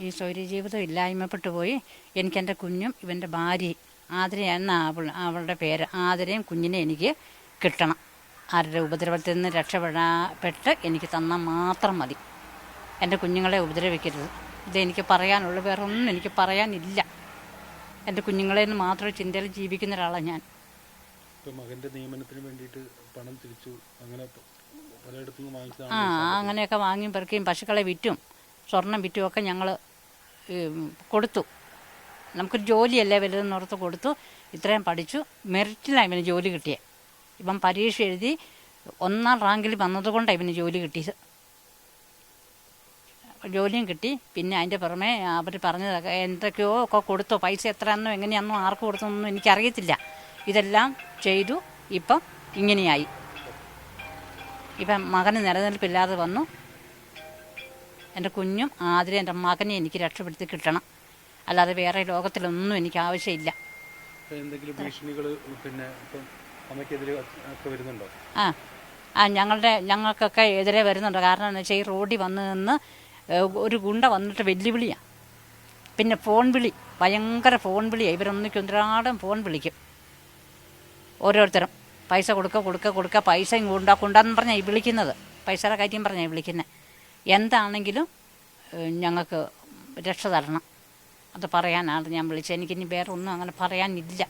ഈ ജീവിതം ഇല്ലായ്മപ്പെട്ടു പോയി. എനിക്കെന്റെ കുഞ്ഞും ഇവന്റെ ഭാര്യ ആതിര എന്ന അവൾ അവളുടെ പേര് ആതിരയും കുഞ്ഞിനെ എനിക്ക് കിട്ടണം. ആരുടെ ഉപദ്രവത്തിൽ നിന്ന് രക്ഷപ്പെടാപ്പെട്ട് എനിക്ക് തന്നാൽ മാത്രം മതി. എന്റെ കുഞ്ഞുങ്ങളെ ഉപദ്രവിക്കരുത്. ഇതെനിക്ക് പറയാനുള്ളൂ വേറെ ഒന്നും എനിക്ക് പറയാനില്ല. എന്റെ കുഞ്ഞുങ്ങളെ നിന്ന് മാത്രം ചിന്തയിൽ ജീവിക്കുന്ന ഒരാളാണ് ഞാൻ. മകന്റെ നിയമനത്തിന് വേണ്ടിയിട്ട് പണം തിരിച്ചു അങ്ങനെ ആ അങ്ങനെയൊക്കെ വാങ്ങിയും പെറുക്കിയും പശുക്കളെ വിറ്റും. സ്വർണം വിറ്റുമൊക്കെ ഞങ്ങൾ കൊടുത്തു. നമുക്കൊരു ജോലിയല്ലേ വലുതെന്ന് ഓർത്ത് കൊടുത്തു. ഇത്രയും പഠിച്ചു. മെറിറ്റിലാണ് ഇവന് ജോലി കിട്ടിയത് ഇപ്പം പരീക്ഷ എഴുതി ഒന്നാം റാങ്കിൽ വന്നതുകൊണ്ടാണ് ഇവന് ജോലി കിട്ടിയത് ജോലിയും കിട്ടി. പിന്നെ അതിന്റെ പുറമെ അവർ പറഞ്ഞതൊക്കെ എന്തൊക്കെയോ ഒക്കെ കൊടുത്തു പൈസ എത്രയാണെന്നോ എങ്ങനെയാണെന്നോ ആർക്ക് കൊടുത്തെന്നൊന്നും എനിക്കറിയത്തില്ല. ഇതെല്ലാം ചെയ്തു. ഇപ്പം ഇങ്ങനെയായി. ഇപ്പം മകന് നിലനിൽപ്പില്ലാതെ വന്നു. എന്റെ കുഞ്ഞും ആതിരെ എന്റെ മകനെ എനിക്ക് രക്ഷപ്പെടുത്തി കിട്ടണം. അല്ലാതെ വേറെ ലോകത്തിലൊന്നും എനിക്ക് ആവശ്യമില്ല. എന്തെങ്കിലും ഭീഷണികൾ പിന്നെ വരുന്നുണ്ടോ? ആ ആ ഞങ്ങളുടെ ഞങ്ങൾക്കൊക്കെ എതിരെ വരുന്നുണ്ട്. കാരണം എന്ന് വെച്ചാൽ ഈ റോഡിൽ വന്ന് നിന്ന് ഒരു ഗുണ്ട വന്നിട്ട് വെല്ലുവിളിയാണ് പിന്നെ ഫോൺ വിളി ഭയങ്കര ഫോൺ വിളിയാണ് ഇവരൊന്നിക്കും ഒന്നിരാടും ഫോൺ വിളിക്കും. ഓരോരുത്തരും. പൈസ കൊടുക്കുക കൊടുക്കുക കൊടുക്കുക പൈസ കൊണ്ടാ കൊണ്ടാന്ന് പറഞ്ഞാൽ ഈ വിളിക്കുന്നത്. പൈസയുടെ കാര്യം പറഞ്ഞാൽ വിളിക്കുന്നത് എന്താണെങ്കിലും ഞങ്ങൾക്ക് രക്ഷ തരണം. അത് പറയാനാണ് ഞാൻ വിളിച്ചത്. എനിക്കിനി വേറെ ഒന്നും അങ്ങനെ പറയാനില്ല.